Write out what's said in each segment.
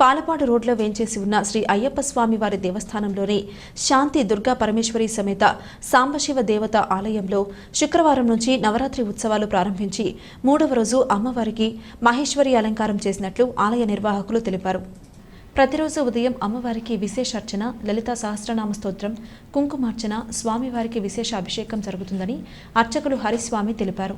పాలపాడు రోడ్లో వేంచేసి ఉన్న శ్రీ అయ్యప్ప స్వామి వారి దేవస్థానంలోని శాంతి దుర్గా పరమేశ్వరి సమేత సాంబశివ దేవత ఆలయంలో శుక్రవారం నుంచి నవరాత్రి ఉత్సవాలు ప్రారంభించి మూడవ రోజు అమ్మవారికి మహేశ్వరి అలంకారం చేసినట్లు ఆలయ నిర్వాహకులు తెలిపారు. ప్రతిరోజు ఉదయం అమ్మవారికి విశేష అర్చన లలిత సహస్రనామ స్తోత్రం కుంకుమార్చన స్వామివారికి విశేష అభిషేకం జరుగుతుందని అర్చకులు హరిస్వామి తెలిపారు.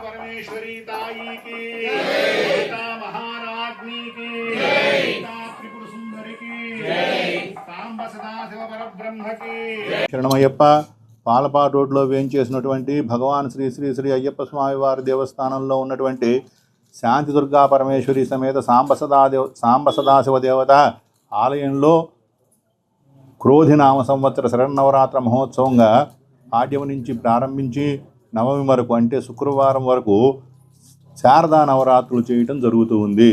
परमेश्वरी ताई की सीता महाराज्ञी की सीता त्रिपुर सुंदरी की सांब सदाशिव परब्रह्म की శరణమయ్యప్ప పాలపాడు రోడ్లో వేయించేసినటువంటి భగవాన్ శ్రీ శ్రీ శ్రీ అయ్యప్ప స్వామి వారి దేవస్థానంలో ఉన్నటువంటి శాంతి దుర్గా పరమేశ్వరి సమేత సాంబసదాదేవ సాంబసదాశివ దేవత ఆలయంలో క్రోధినామ సంవత్సర శరన్నవరాత్ర మహోత్సవంగా పాడ్యం నుంచి ప్రారంభించి నవమి వరకు అంటే శుక్రవారం వరకు శారదా నవరాత్రులు చేయటం జరుగుతూ ఉంది.